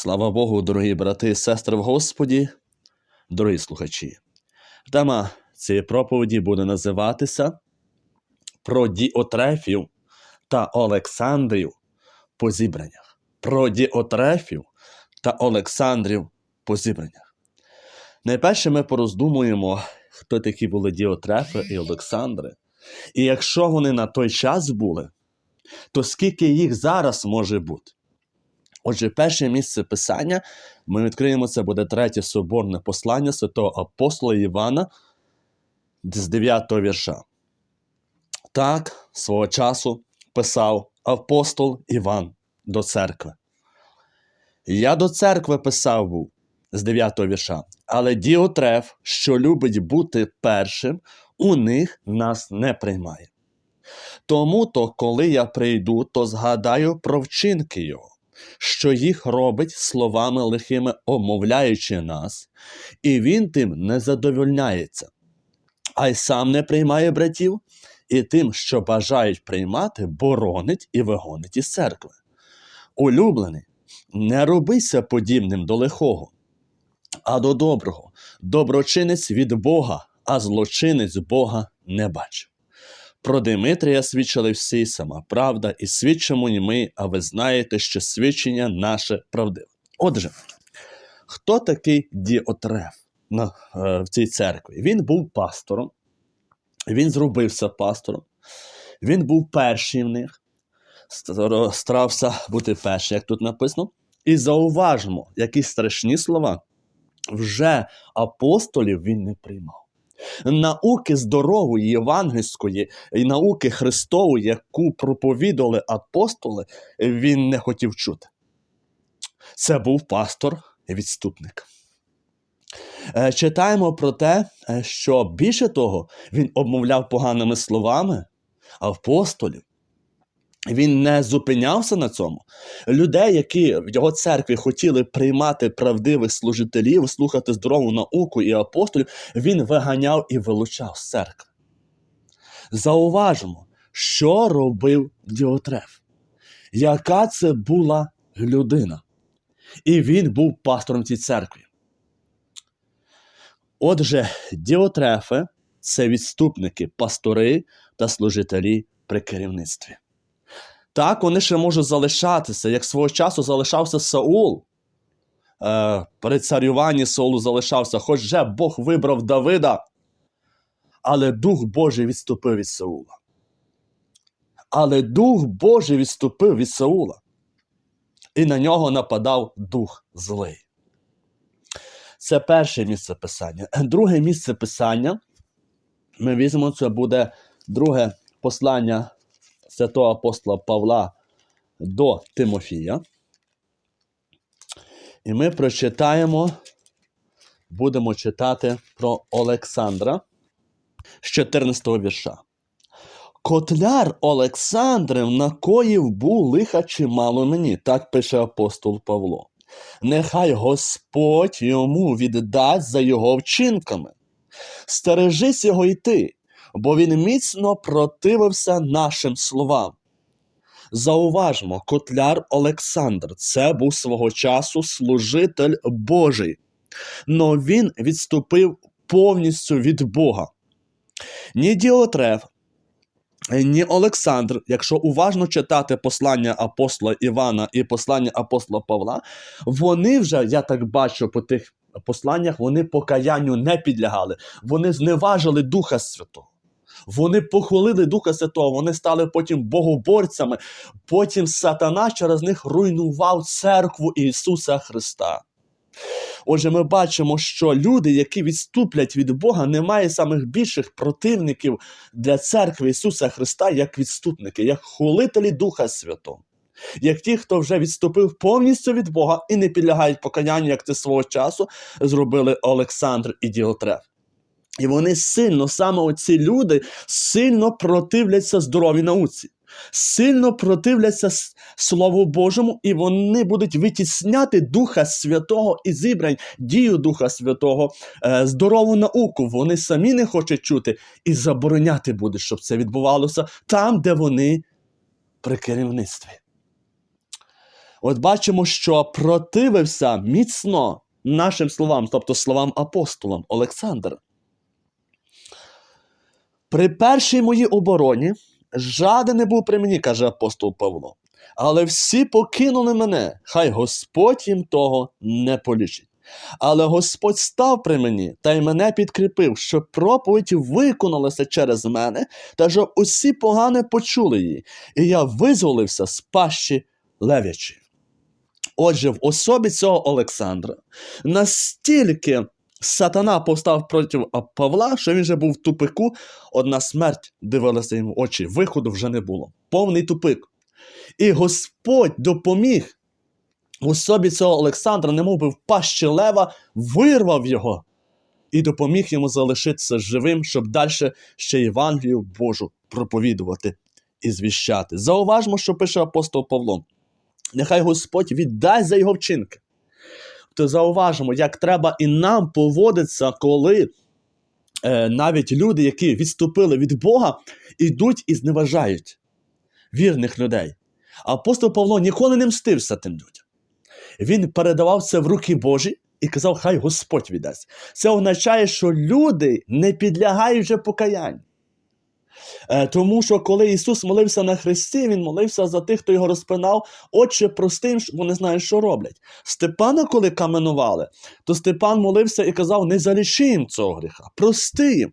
Слава Богу, дорогі брати і сестри в Господі, дорогі слухачі. Тема цієї проповіді буде називатися Про Діотрефів та Олександрів по зібраннях. Про Діотрефів та Олександрів по зібраннях. Найперше ми пороздумуємо, хто такі були Діотрефи і Олександри. І якщо вони на той час були, то скільки їх зараз може бути? Отже, перше місце писання ми відкриємо це буде третє соборне послання святого апостола Івана з 9 вірша. Так свого часу писав апостол Іван до церкви. Я до церкви писав був з 9 вірша, але Діотреф, що любить бути першим, у них нас не приймає. Тому то, коли я прийду, то згадаю про вчинки його що їх робить словами лихими, обмовляючи нас, і він тим не задовольняється, а й сам не приймає братів, і тим, що бажають приймати, боронить і вигонить із церкви. Улюблений, не робися подібним до лихого, а до доброго, доброчинець від Бога, а злочинець Бога не бачив. Про Димитрія свідчили всі сама правда, і свідчимо й ми, а ви знаєте, що свідчення наше правдиве. Отже, хто такий Діотреф е, в цій церкві? Він був пастором, він зробився пастором, він був перший в них, старався бути першим, як тут написано. І зауважмо, які страшні слова, вже апостолів він не приймав науки здорової, євангельської і науки Христової, яку проповідували апостоли, він не хотів чути. Це був пастор і відступник. Е, Читаємо про те, е, що більше того, він обмовляв поганими словами апостолів. Він не зупинявся на цьому. Людей, які в його церкві хотіли приймати правдивих служителів, слухати здорову науку і апостолів, він виганяв і вилучав з церкви. Зауважимо, що робив Діотреф. Яка це була людина? І він був пастором цій церкві. Отже, Діотрефи це відступники, пастори та служителі при керівництві. Так, вони ще можуть залишатися, як свого часу залишався Саул. Е, при царюванні Саулу залишався, хоч вже Бог вибрав Давида, але Дух Божий відступив від Саула. Але Дух Божий відступив від Саула. І на нього нападав дух злий. Це перше місце писання. Друге місце писання. Ми візьмемо, це буде друге послання святого апостола Павла до Тимофія. І ми прочитаємо, будемо читати про Олександра з 14 вірша. Котляр Олександрів накоїв був лиха чимало мені, так пише апостол Павло. Нехай Господь йому віддасть за його вчинками. Стережись його й ти, бо він міцно противився нашим словам. Зауважмо, котляр Олександр це був свого часу служитель Божий, но він відступив повністю від Бога. Ні Діотреф, ні Олександр, якщо уважно читати послання апостола Івана і послання апостола Павла, вони вже, я так бачу по тих посланнях, вони покаянню не підлягали, вони зневажили Духа Святого. Вони похвалили Духа Святого, вони стали потім богоборцями. Потім сатана через них руйнував церкву Ісуса Христа. Отже, ми бачимо, що люди, які відступлять від Бога, немає самих більших противників для церкви Ісуса Христа, як відступники, як хулителі Духа Святого. Як ті, хто вже відступив повністю від Бога і не підлягають покаянню, як це свого часу зробили Олександр і Діотреф. І вони сильно, саме оці люди, сильно противляться здоровій науці, сильно противляться Слову Божому, і вони будуть витісняти Духа Святого і зібрань, дію Духа Святого, е, здорову науку. Вони самі не хочуть чути і забороняти будуть, щоб це відбувалося там, де вони при керівництві. От бачимо, що противився міцно нашим словам, тобто словам апостолам Олександр. При першій моїй обороні жаден не був при мені, каже апостол Павло. Але всі покинули мене, хай Господь їм того не полічить. Але Господь став при мені та й мене підкріпив, щоб проповідь виконалася через мене, та щоб усі погане почули її, і я визволився з пащі левячі. Отже, в особі цього Олександра настільки сатана постав проти Павла, що він вже був в тупику, одна смерть дивилася йому очі, виходу вже не було. Повний тупик. І Господь допоміг особі цього Олександра, немов би в пащі лева, вирвав його і допоміг йому залишитися живим, щоб далі ще Євангелію Божу проповідувати і звіщати. Зауважмо, що пише апостол Павло. Нехай Господь віддасть за його вчинки. Зауважимо, як треба і нам поводитися, коли е, навіть люди, які відступили від Бога, ідуть і зневажають вірних людей. Апостол Павло ніколи не мстився тим людям. Він передавав це в руки Божі і казав, хай Господь віддасть. Це означає, що люди не підлягають вже покаянню. Е, Тому що коли Ісус молився на Христі, Він молився за тих, хто його розпинав, Отче простим, вони знають, що роблять. Степана, коли каменували, то Степан молився і казав: не залиши їм цього гріха, прости їм.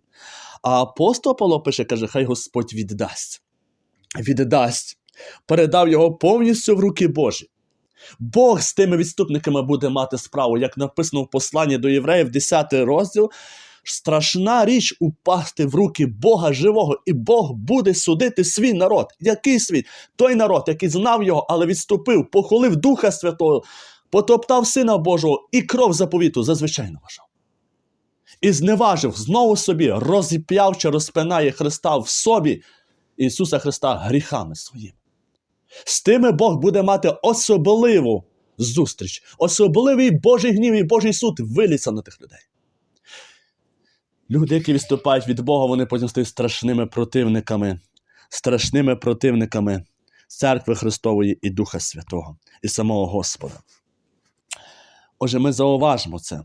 А апостол Павло пише, каже, хай Господь віддасть. Віддасть, передав його повністю в руки Божі. Бог з тими відступниками буде мати справу, як написано в посланні до євреїв, 10 розділ. Страшна річ упасти в руки Бога живого, і Бог буде судити свій народ. Який свій? Той народ, який знав його, але відступив, похолив Духа Святого, потоптав Сина Божого і кров заповіту зазвичайно вважав. І зневажив знову собі, розіп'яв чи розпинає Христа в собі, Ісуса Христа гріхами своїми. З тими Бог буде мати особливу зустріч, особливий Божий гнів і Божий суд виліться на тих людей. Люди, які відступають від Бога, вони потім стають страшними противниками, страшними противниками церкви Христової і Духа Святого, і самого Господа. Отже, ми зауважимо це.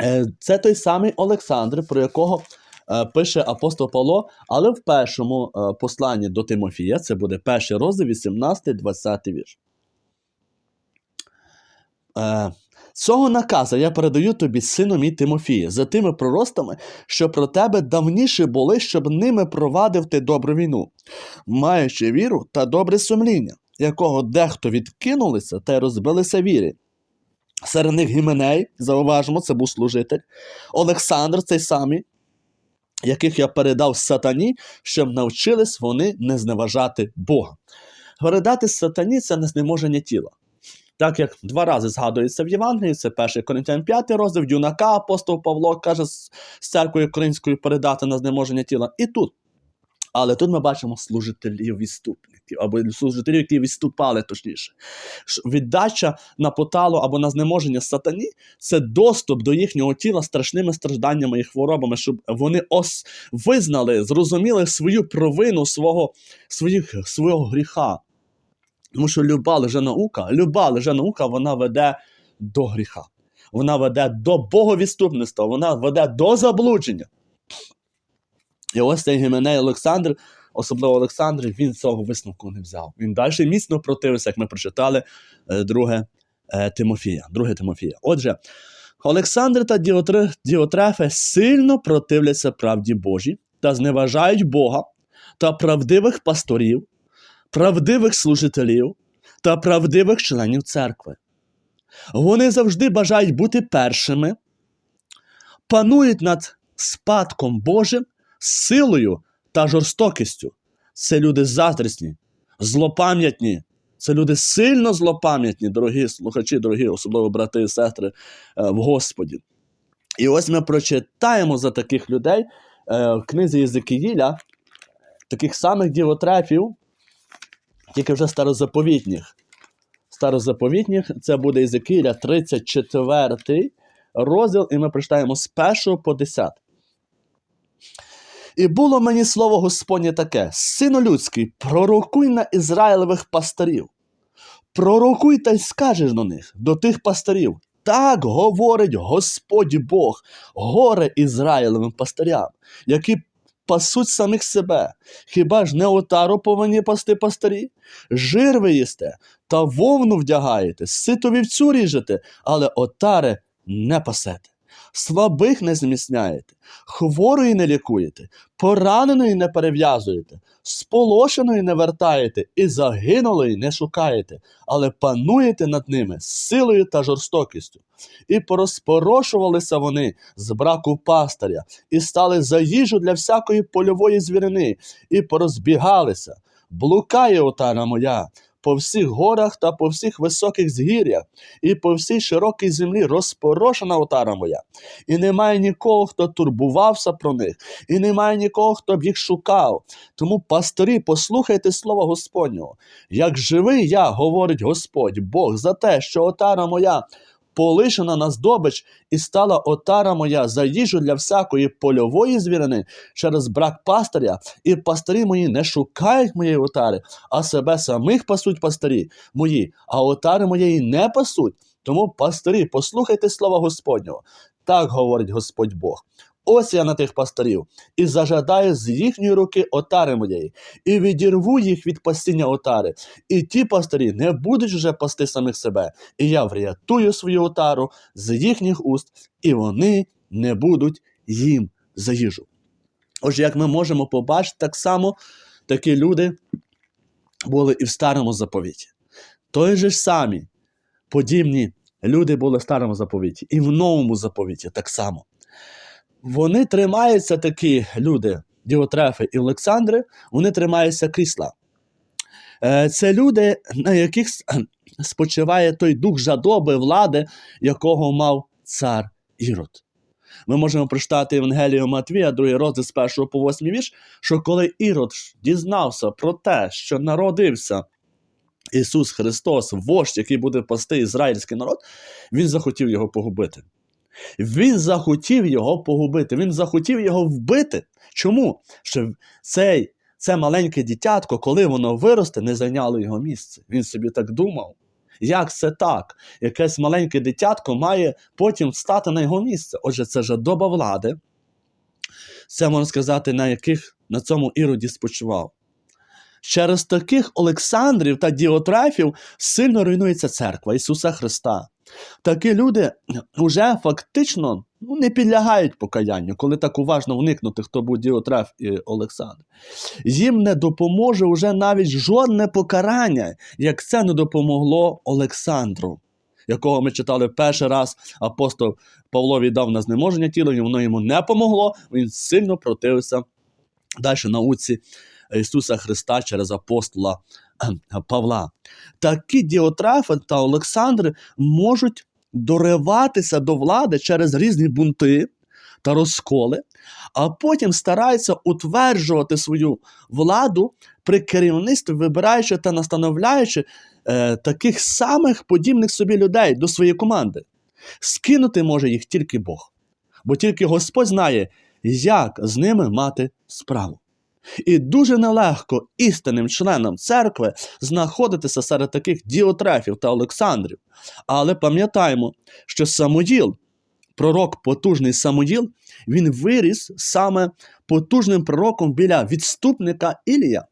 Е, Це той самий Олександр, про якого е, пише апостол Павло, але в першому е, посланні до Тимофія, це буде перший розділ, 18-20 вірш. Цього наказа я передаю тобі, сину мій Тимофія, за тими проростами, що про тебе давніше були, щоб ними провадив ти добру війну, маючи віру та добре сумління, якого дехто відкинулися та розбилися вірі. Серед них Гіменей, зауважимо, це був служитель, Олександр, цей самий, яких я передав сатані, щоб навчились вони не зневажати Бога. Передати сатані це не знеможення тіла. Так як два рази згадується в Євангелії, це 1 Коринтян 5 розділ, юнака апостол Павло каже з церквою коринською передати на знеможення тіла. І тут. Але тут ми бачимо служителів відступників, або служителів, які відступали точніше. Віддача на поталу або на знеможення сатані це доступ до їхнього тіла страшними стражданнями і хворобами, щоб вони ос визнали, зрозуміли свою провину свого, своїх, свого гріха. Тому що люба лише наука, люба лише наука, вона веде до гріха. Вона веде до боговідступництва, вона веде до заблудження. І ось цей Гіменей Олександр, особливо Олександр, він цього висновку не взяв. Він далі міцно противився, як ми прочитали, е, друге е, Тимофія. Друге Тимофія. Отже, Олександр та Діотре, Діотрефе сильно противляться правді Божій та зневажають Бога та правдивих пасторів, правдивих служителів та правдивих членів церкви. Вони завжди бажають бути першими, панують над спадком Божим силою та жорстокістю. Це люди заздрісні, злопам'ятні. Це люди сильно злопам'ятні, дорогі слухачі, дорогі, особливо брати і сестри е, в Господі. І ось ми прочитаємо за таких людей е, в книзі Єзекіїля, таких самих дівотрефів, тільки вже старозаповітніх. Старозаповітніх це буде Єзекіїля 34 розділ, і ми прочитаємо з 1 по 10. І було мені слово Господнє таке: Сину людський, пророкуй на Ізраїлевих пастирів, Пророкуй та й скажеш до них, до тих пастирів. Так говорить Господь Бог, горе Ізраїлевим пастирям, які пасуть самих себе. Хіба ж не отару повинні пасти пастирі? Жир ви їсте та вовну вдягаєте, сито вівцю ріжете, але отари не пасете. Слабих не зміцняєте, хворої не лікуєте, пораненої не перев'язуєте, сполошеної не вертаєте і загинулої не шукаєте, але пануєте над ними силою та жорстокістю. І порозпорошувалися вони з браку пастиря, і стали за їжу для всякої польової звірини, і порозбігалися. Блукає отара моя по всіх горах та по всіх високих згір'ях, і по всій широкій землі розпорошена отара моя. І немає нікого, хто турбувався про них, і немає нікого, хто б їх шукав. Тому, пастирі, послухайте слова Господнього. Як живий я, говорить Господь, Бог, за те, що отара моя полишена на здобич, і стала отара моя за їжу для всякої польової звірини через брак пастиря, і пастирі мої не шукають моєї отари, а себе самих пасуть пастирі мої, а отари моєї не пасуть. Тому, пастирі, послухайте слова Господнього. Так говорить Господь Бог. Ось я на тих пастирів, і зажадаю з їхньої руки отари моєї, і відірву їх від пастіння отари, і ті пастирі не будуть вже пасти самих себе, і я врятую свою отару з їхніх уст, і вони не будуть їм за їжу. Отже, як ми можемо побачити, так само такі люди були і в старому заповіті. Той же ж самі подібні люди були в старому заповіті, і в новому заповіті так само. Вони тримаються такі люди, Діотрефи і Олександри, вони тримаються крісла. Е, Це люди, на яких спочиває той дух жадоби, влади, якого мав цар Ірод. Ми можемо прочитати Євангелію Матвія, другий розділ з 1 по 8 вірш, що коли Ірод дізнався про те, що народився Ісус Христос, вождь, який буде пасти ізраїльський народ, він захотів його погубити. Він захотів його погубити, він захотів його вбити. Чому? Що цей, це маленьке дитятко, коли воно виросте, не зайняло його місце. Він собі так думав. Як це так? Якесь маленьке дитятко має потім стати на його місце. Отже, це жадоба влади. Це можна сказати, на яких на цьому іроді спочивав. Через таких Олександрів та Діотрефів сильно руйнується церква Ісуса Христа. Такі люди вже фактично ну, не підлягають покаянню, коли так уважно вникнути, хто був Діотреф і Олександр. Їм не допоможе вже навіть жодне покарання, як це не допомогло Олександру, якого ми читали перший раз, апостол Павло віддав на знеможення тіла, і воно йому не помогло, він сильно противився. Далі науці Ісуса Христа через апостола Павла. Такі Діотрафи та Олександри можуть дориватися до влади через різні бунти та розколи, а потім стараються утверджувати свою владу при керівництві, вибираючи та настановляючи е, таких самих подібних собі людей до своєї команди. Скинути може їх тільки Бог, бо тільки Господь знає, як з ними мати справу. І дуже нелегко істинним членам церкви знаходитися серед таких діотрефів та Олександрів. Але пам'ятаємо, що Самуїл, пророк потужний Самуїл, він виріс саме потужним пророком біля відступника Ілія.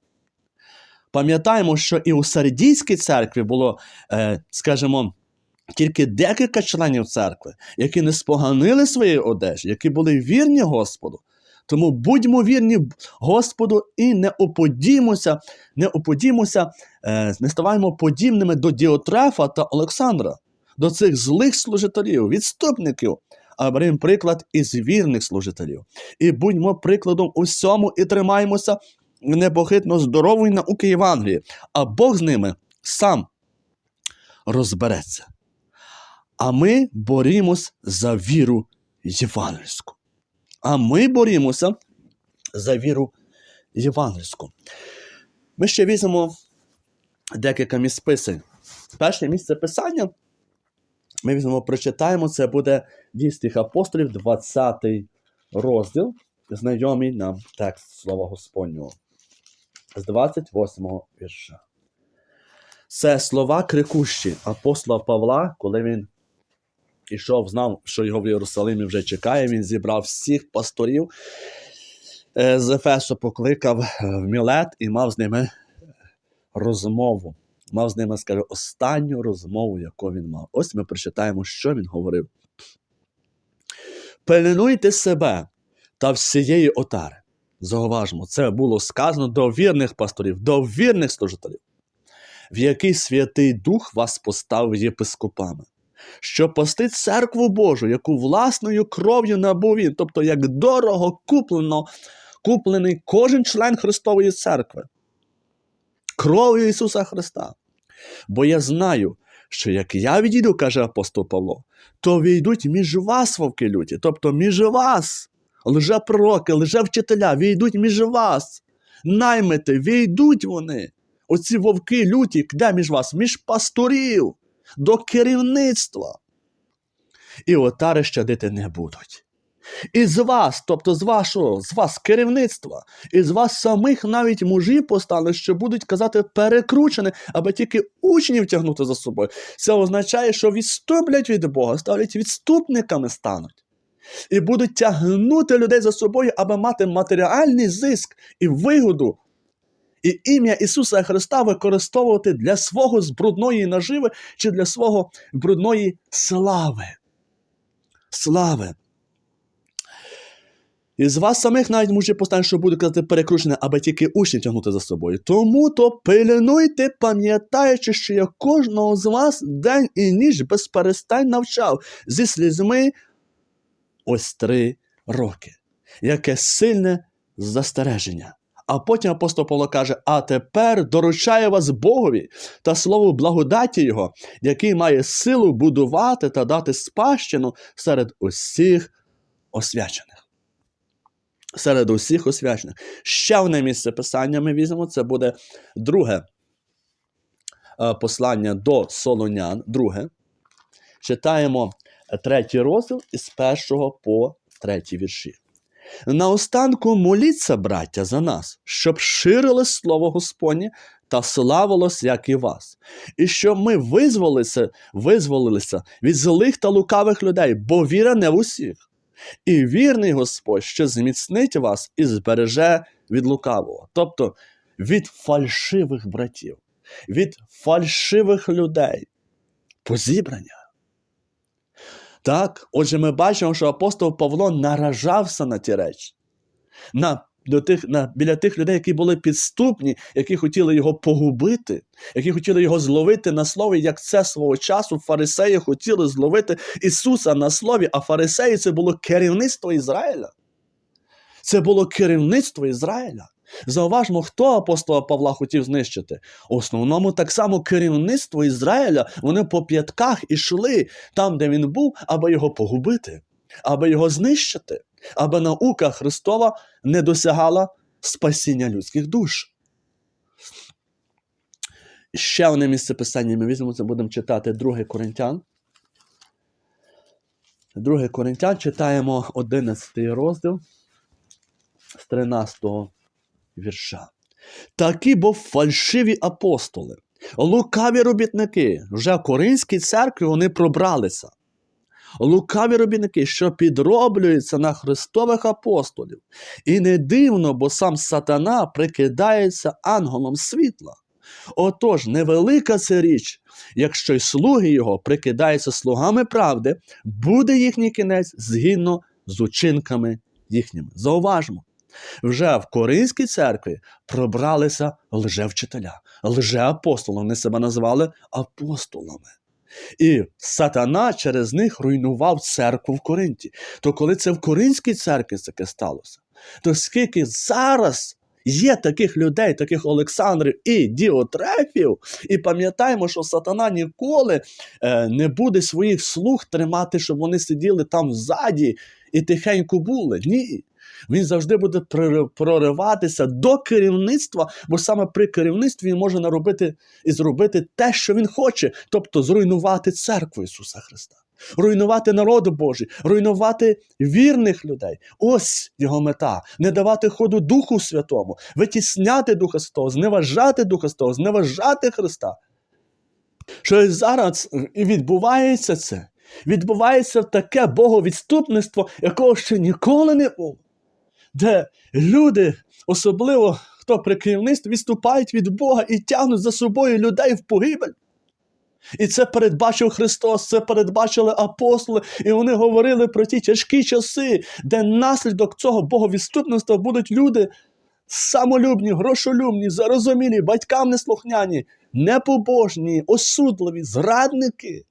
Пам'ятаємо, що і у Сардійській церкві було, е, скажімо, тільки декілька членів церкви, які не споганили свої одежі, які були вірні Господу. Тому будьмо вірні Господу і не уподімося, не уподімося, е, не ставаймо подібними до Діотрефа та Олександра, до цих злих служителів, відступників, а беремо приклад із вірних служителів. І будьмо прикладом усьому і тримаємося непохитно здорової науки Євангелії, а Бог з ними сам розбереться. А ми борімось за віру євангельську. А ми борімося за віру євангельську. Ми ще візьмемо декілька місць писань. Перше місце писання ми візьмемо, прочитаємо, це буде дійсних апостолів, 20 розділ, знайомий нам текст Слова Господнього. З 28 вірша. Це слова крикущі апостола Павла, коли він ішов, знав, що його в Єрусалимі вже чекає. Він зібрав всіх пасторів е, з Ефесу, покликав е, в Мілет і мав з ними розмову. Мав з ними, скажу, останню розмову, яку він мав. Ось ми прочитаємо, що він говорив. Пильнуйте себе та всієї отари. Зауважмо, це було сказано до вірних пасторів, до вірних служителів, в який Святий Дух вас поставив єпископами, щоб пасти церкву Божу, яку власною кров'ю набув він, тобто як дорого куплено, куплений кожен член Христової церкви, кров'ю Ісуса Христа. Бо я знаю, що як я відійду, каже апостол Павло, то війдуть між вас вовки люті, тобто між вас, лжепророки, лжевчителя, війдуть між вас, наймити, війдуть вони. Оці вовки люті, де між вас? Між пасторів, до керівництва. І отари щадити не будуть. І з вас, тобто з вашого, з вас керівництва, і з вас самих навіть мужів постали, що будуть казати перекручені, аби тільки учнів тягнути за собою. Це означає, що відступлять від Бога, ставлять відступниками стануть. І будуть тягнути людей за собою, аби мати матеріальний зиск і вигоду. І ім'я Ісуса Христа використовувати для свого збрудної наживи чи для свого брудної слави. Слави. І з вас самих навіть мужі постануть, що будуть казати перекручене, аби тільки учні тягнути за собою. Тому то пильнуйте, пам'ятаючи, що я кожного з вас день і ніч безперестань навчав зі слізьми ось три роки. Яке сильне застереження. А потім апостол Павло каже: А тепер доручаю вас Богові та слову благодаті Його, який має силу будувати та дати спадщину серед усіх освячених. Серед усіх освячених. Ще одне місце писання ми візьмемо. Це буде друге е, послання до Солонян. Друге. Читаємо третій розділ із першого по третій вірші. Наостанку моліться, браття, за нас, щоб ширили слово Господнє та славилось, як і вас, і щоб ми визволилися, визволилися від злих та лукавих людей, бо віра не в усіх. І вірний Господь, що зміцнить вас і збереже від лукавого, тобто від фальшивих братів, від фальшивих людей, позібрання. Так, отже, ми бачимо, що апостол Павло наражався на ті речі, на, до тих, на, біля тих людей, які були підступні, які хотіли його погубити, які хотіли його зловити на слові, як це свого часу фарисеї хотіли зловити Ісуса на слові, а фарисеї це було керівництво Ізраїля. Це було керівництво Ізраїля. Зауважмо, хто апостола Павла хотів знищити. В основному так само керівництво Ізраїля, вони по п'ятках ішли там, де він був, аби його погубити, аби його знищити, аби наука Христова не досягала спасіння людських душ. Ще одне місце писання ми візьмемо, це будемо читати 2 Коринтян. 2 Коринтян читаємо 11 розділ з 13 вірша. Такі бо фальшиві апостоли, лукаві робітники, вже в Коринській церкві вони пробралися. Лукаві робітники, що підроблюються на Христових апостолів. І не дивно, бо сам сатана прикидається ангелом світла. Отож, невелика це річ, якщо й слуги його прикидаються слугами правди, буде їхній кінець згідно з учинками їхніми. Зауважмо, вже в Коринській церкві пробралися лжевчителя, лжеапостоли. Вони себе називали апостолами. І сатана через них руйнував церкву в Коринті. То коли це в Коринській церкві таке сталося, то скільки зараз є таких людей, таких Олександрів і Діотрефів, і пам'ятаємо, що сатана ніколи е, не буде своїх слуг тримати, щоб вони сиділи там ззаді і тихенько були. Ні. Він завжди буде прориватися до керівництва, бо саме при керівництві він може наробити і зробити те, що він хоче, тобто зруйнувати церкву Ісуса Христа, руйнувати народ Божий, руйнувати вірних людей. Ось його мета не давати ходу Духу Святому, витісняти Духа Святого, зневажати Духа Святого, зневажати Христа. Що зараз і відбувається це. Відбувається таке боговідступництво, якого ще ніколи не було. Де люди, особливо хто при керівництві, відступають від Бога і тягнуть за собою людей в погибель. І це передбачив Христос, це передбачили апостоли, і вони говорили про ті тяжкі часи, де наслідок цього боговідступництва будуть люди самолюбні, грошолюбні, зарозумілі, батькам неслухняні, непобожні, осудливі, зрадники,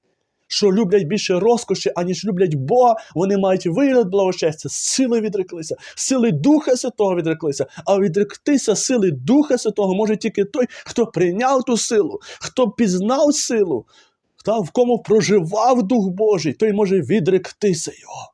що люблять більше розкоші, аніж люблять Бога, вони мають вигляд благочестя, сили відреклися, сили Духа Святого відреклися, а відректися сили Духа Святого може тільки той, хто прийняв ту силу, хто пізнав силу, та в кому проживав Дух Божий, той може відректися його.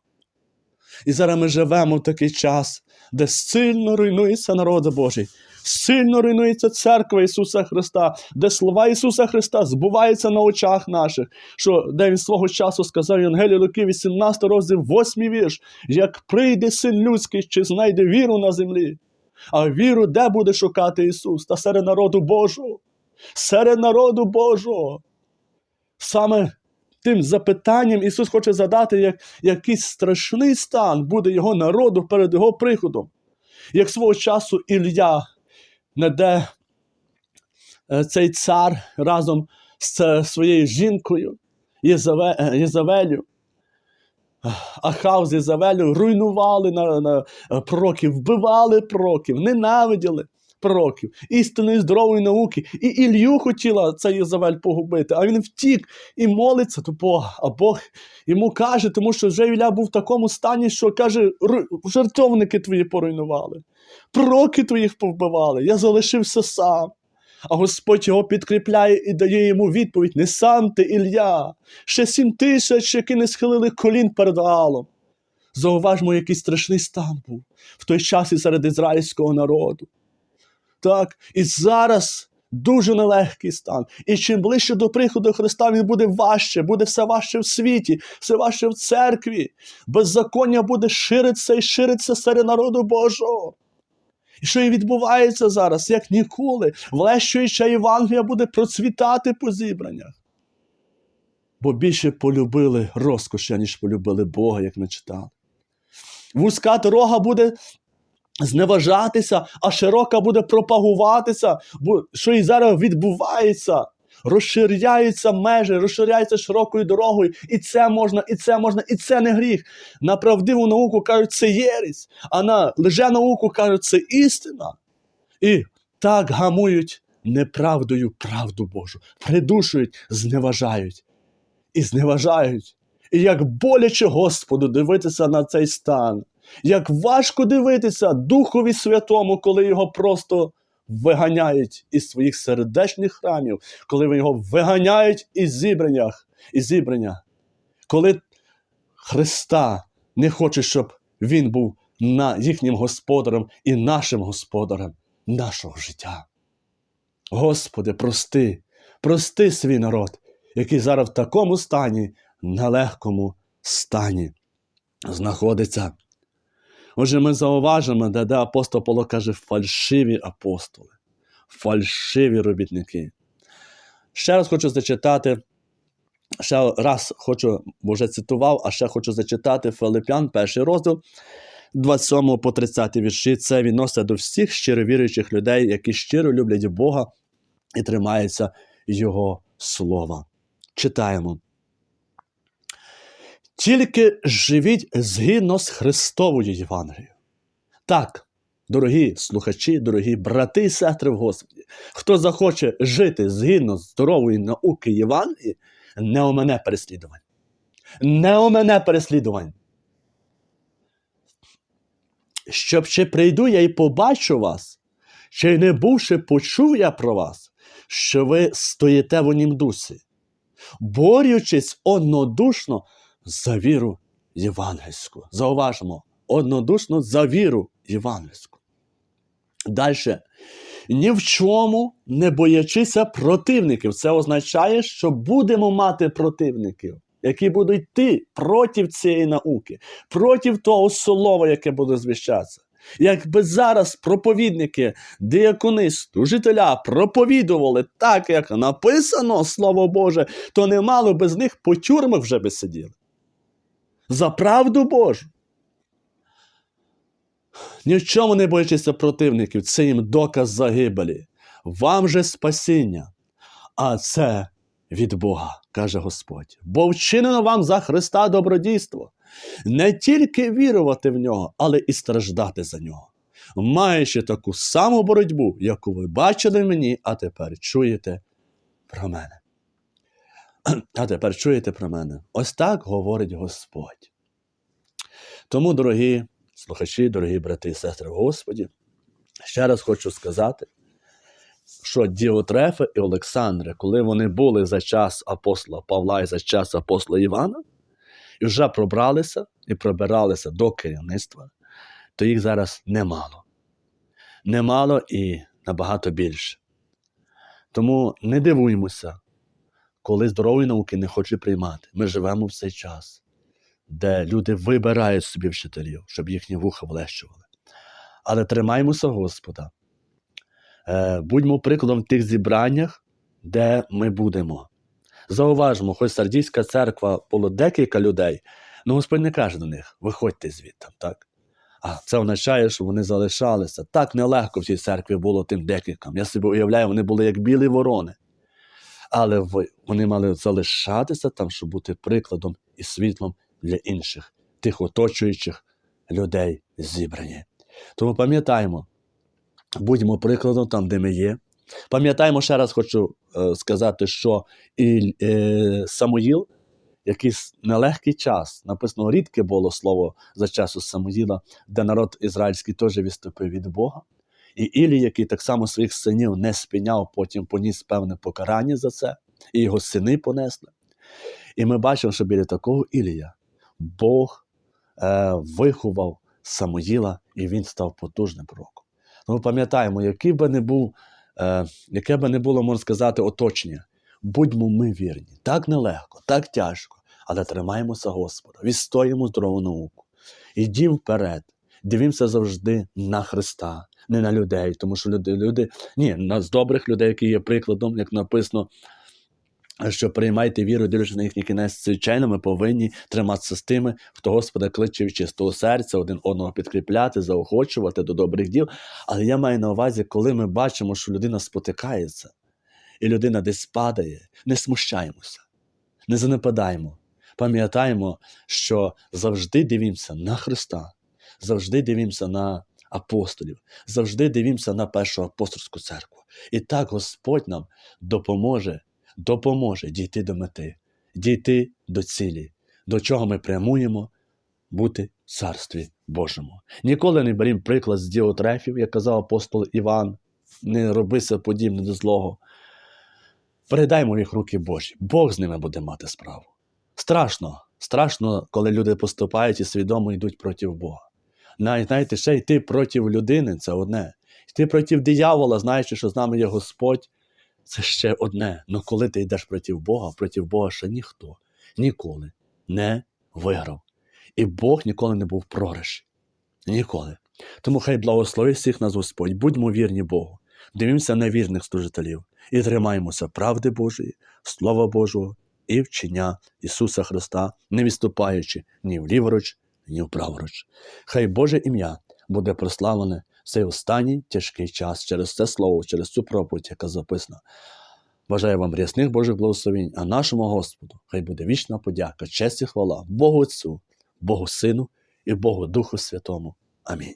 І зараз ми живемо в такий час, де сильно руйнується народ Божий, сильно руйнується церква Ісуса Христа, де слова Ісуса Христа збуваються на очах наших, що де Він свого часу сказав Євангелію Луки, 18 розділ, 8 вірш, як прийде син людський, чи знайде віру на землі. А віру де буде шукати Ісус? Та серед народу Божого, серед народу Божого. Саме тим запитанням Ісус хоче задати, як якийсь страшний стан буде Його народу перед Його приходом. Як свого часу Ілля, де е, цей цар разом з е, своєю жінкою е, Єзавелю, Ахав з Єзавелю руйнували на, на пророків, вбивали пророків, ненавиділи пророків, істинної здорової науки. І Ілью хотіла цей Єзавель погубити, а він втік і молиться до Бога. А Бог йому каже, тому що вже Ілля був в такому стані, що каже: «Ру- жертовники твої поруйнували, пророки твоїх повбивали, я залишився сам. А Господь його підкріпляє і дає йому відповідь: не сам ти, Ілля, ще сім тисяч, які не схилили колін перед Галом. Зауважмо, який страшний стан був в той час і серед ізраїльського народу. Так, і зараз дуже нелегкий стан. І чим ближче до приходу Христа він буде важче, буде все важче в світі, все важче в церкві. Беззаконня буде ширитися і ширитися серед народу Божого. І що і відбувається зараз, як ніколи, влещуюча Євангелія буде процвітати по зібраннях. Бо більше полюбили розкоші, ніж полюбили Бога, як ми читали. Вузька дорога буде зневажатися, а широка буде пропагуватися, бо що і зараз відбувається. Розширяються межі, розширяються широкою дорогою, і це можна, і це можна, і це не гріх. На правдиву науку кажуть, це єресь, а на лже-науку кажуть, це істина. І так гамують неправдою правду Божу, придушують, зневажають і зневажають. І як боляче Господу дивитися на цей стан, як важко дивитися Духові Святому, коли його просто виганяють із своїх сердечних храмів, коли його виганяють із зібраннях, із зібрання, коли Христа не хоче, щоб Він був на їхнім господарем і нашим господарем нашого життя. Господи, прости, прости свій народ, який зараз в такому стані, нелегкому стані знаходиться. Отже, ми зауважимо, де, де апостол Павло каже фальшиві апостоли, фальшиві робітники. Ще раз хочу зачитати, ще раз хочу, бо вже цитував, а ще хочу зачитати Филип'ян, перший розділ, 27 по 30 вірші. Це відноситься до всіх щиро віруючих людей, які щиро люблять Бога і тримаються Його слова. Читаємо. Тільки живіть згідно з Христовою Євангелією. Так, дорогі слухачі, дорогі брати і сестри в Господі, хто захоче жити згідно з здорової науки Євангелії, не у мене переслідувань. Не у мене переслідувань. Щоб чи прийду я і побачу вас, чи не бувши, почув я про вас, що ви стоїте в онім дусі, борючись однодушно за віру євангельську. Зауважимо, однодушно за віру євангельську. Далі. Ні в чому не боячися противників. Це означає, що будемо мати противників, які будуть йти проти цієї науки, проти того слова, яке буде звіщатися. Якби зараз проповідники, диякони, служителя проповідували так, як написано Слово Боже, то немало би з них по тюрмах вже би сиділи. За правду Божу. Ні в чому не боячися противників, це їм доказ загибелі. Вам же спасіння, а це від Бога, каже Господь. Бо вчинено вам за Христа добродійство, не тільки вірувати в нього, але і страждати за нього, маючи таку саму боротьбу, яку ви бачили мені, а тепер чуєте про мене. А тепер чуєте про мене. Ось так говорить Господь. Тому, дорогі слухачі, дорогі брати і сестри в Господі, ще раз хочу сказати, що Діотрефа і Олександри, коли вони були за час апостола Павла і за час апостола Івана, і вже пробралися і пробиралися до керівництва, то їх зараз немало. Немало і набагато більше. Тому не дивуймося, коли здорової науки не хочуть приймати. Ми живемо в цей час, де люди вибирають собі вчителів, щоб їхні вуха влещували. Але тримаймося Господа. Е, Будьмо прикладом в тих зібраннях, де ми будемо. Зауважимо, хоч Сардійська церква було декілька людей, але Господь не каже до них: виходьте звідти, так? А це означає, що вони залишалися. Так нелегко в цій церкві було тим декільком. Я собі уявляю, вони були як білі ворони. Але вони мали залишатися там, щоб бути прикладом і світлом для інших, тих оточуючих людей зібрані. Тому пам'ятаємо, будьмо прикладом там, де ми є. Пам'ятаємо, ще раз хочу е, сказати, що і е, Самуїл, якийсь нелегкий час, написано рідке було слово за часу Самуїла, де народ ізраїльський теж відступив від Бога. І Ілі, який так само своїх синів не спиняв, потім поніс певне покарання за це, і його сини понесли. І ми бачимо, що біля такого Ілія Бог е, виховав Самуїла, і він став потужним пророком. Тому пам'ятаємо, який би не був, е, яке би не було, можна сказати, оточення, будьмо ми вірні. Так нелегко, так тяжко, але тримаємося Господа, відстоїмо здорову науку. Ідім вперед, дивімося завжди на Христа, не на людей, тому що люди, люди ні, на добрих людей, які є прикладом, як написано, що приймайте віру, дивлячись на їхній кінець, звичайно, ми повинні триматися з тими, хто Господа кличе від чистого серця, один одного підкріпляти, заохочувати до добрих діл. Але я маю на увазі, коли ми бачимо, що людина спотикається, і людина десь падає, не смущаємося, не занепадаємо. Пам'ятаємо, що завжди дивімося на Христа, завжди дивімося на апостолів, завжди дивімося на першу апостольську церкву. І так Господь нам допоможе, допоможе дійти до мети, дійти до цілі, до чого ми прямуємо бути в царстві Божому. Ніколи не берім приклад з діотрефів, як казав апостол Іван, не робися подібне до злого. Передаймо їх руки Божі. Бог з ними буде мати справу. Страшно, страшно, коли люди поступають і свідомо йдуть проти Бога. Знаєте, ще йти проти людини це одне. Йти проти диявола, знаючи, що з нами є Господь, це ще одне. Но коли ти йдеш проти Бога, проти Бога ще ніхто ніколи не виграв. І Бог ніколи не був прориш. Ніколи. Тому хай благословить всіх нас Господь. Будьмо вірні Богу. Дивімося на вірних служителів і тримаємося правди Божої, Слова Божого і вчення Ісуса Христа, не відступаючи ні вліворуч, ні вправоруч. Хай Боже ім'я буде прославлене цей останній тяжкий час через це слово, через цю проповідь, яка записана. Бажаю вам рясних Божих благословень, а нашому Господу хай буде вічна подяка, честь і хвала Богу Отцю, Богу Сину і Богу Духу Святому. Амінь.